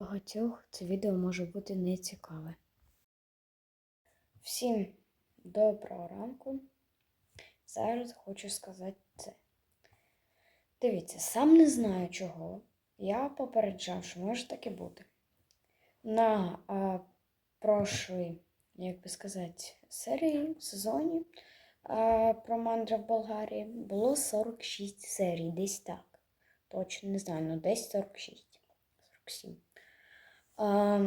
Багатьох це відео може бути нецікаве. Всім доброго ранку. Зараз хочу сказати це. Дивіться, сам не знаю чого. Я попереджав, що може таке бути. На а, прошлій, як би сказати, серії, сезоні а, про мандри в Болгарії було 46 серій, десь так. Точно не знаю, ну десь 46. 47. А,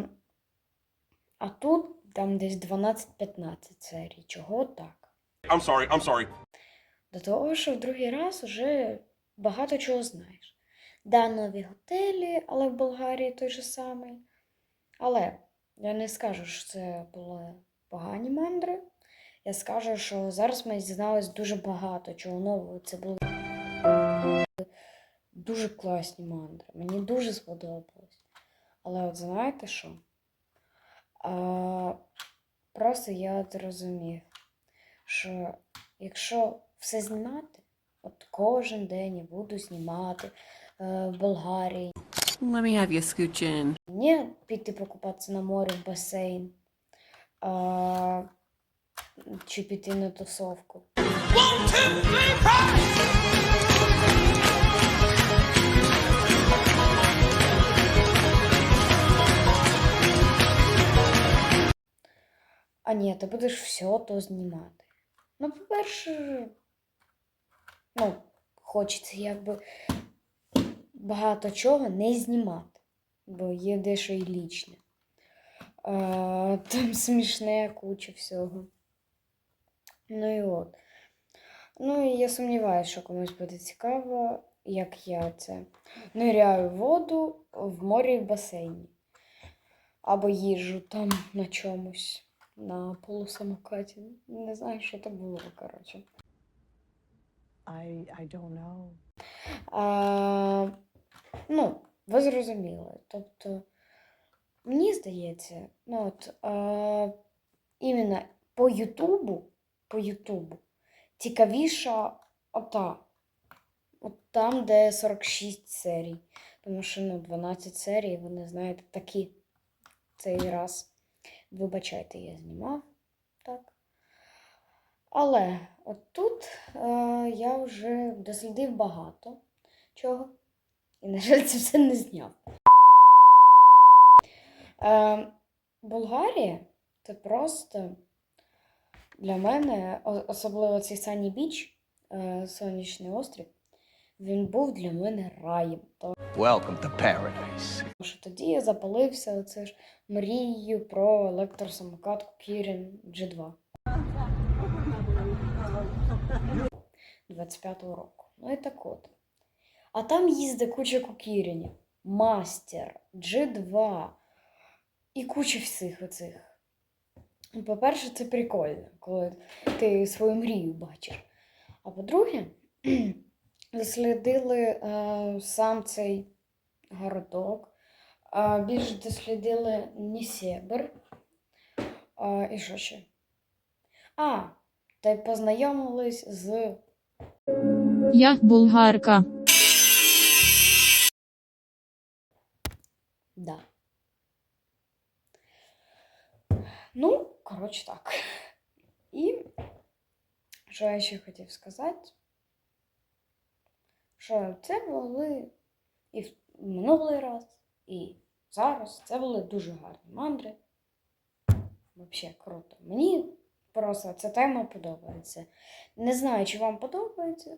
а тут там десь 12-15 серій. Чого так? I'm sorry. I'm sorry. До того, що в другий раз вже багато чого знаєш. Да, нові готелі, але в Болгарії той же самий. Але я не скажу, що це були погані мандри. Я скажу, що зараз ми дізналися дуже багато чого нового. Це були дуже класні мандри. Мені дуже сподобалось. Але от знаєте що? А, просто я от зрозумів, що якщо все знімати, от кожен день я буду знімати е, в Болгарії, Let me have you scooch in. не піти покупатися на море в басейн, а, чи піти на тусовку. А ні, ти будеш все то знімати. Ну, по-перше, ну, хочеться якби багато чого не знімати, бо є дещо і лічне. А, там смішне куча всього. Ну і от. Ну і я сумніваюся, що комусь буде цікаво, як я це ниряю в воду в морі в басейні. Або їжу там на чомусь, на полусамокаті. Не знаю, що це було, коротше. I I don't know. А, ну, ви зрозуміли. Тобто, мені здається, ну от а, іменно по Ютубу, по Ютубу цікавіша ота. От там, де 46 серій. Тому що ну, 12 серій, вони, знаєте, такі цей раз. Вибачайте, я знімав так. Але от тут е, я вже дослідив багато чого. І, на жаль, це все не зняв. Е, Болгарія це просто для мене, особливо цей Сані Біч, е, сонячний острів, він був для мене раєм. Тому Welcome to paradise. що тоді я запалився оце ж мрією про електросамокат Kirin G2. 25-го року. Ну і так от. А там їздить куча кукірінів. Мастер, G2 і куча всіх оцих. По-перше, це прикольно, коли ти свою мрію бачиш. А по-друге, дослідили е, сам цей городок. Більше дослідили Нісебр. А, і що ще? А, та й познайомились з Я булгарка. Да. Ну, коротше так. І що я ще хотів сказати? Що це були і в минулий раз, і зараз це були дуже гарні мандри. Взагалі круто. Мені просто ця тема подобається. Не знаю, чи вам подобається.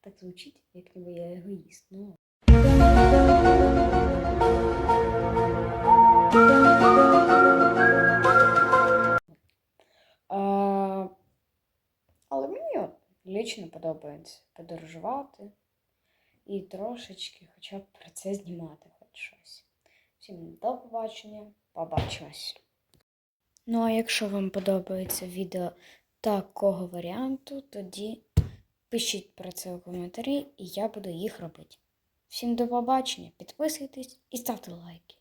Так звучить, як ніби я егоїст. Ну. Лічно подобається подорожувати і трошечки хоча б про це знімати хоч щось. Всім до побачення, побачимось. Ну а якщо вам подобається відео такого варіанту, тоді пишіть про це у коментарі, і я буду їх робити. Всім до побачення, підписуйтесь і ставте лайки.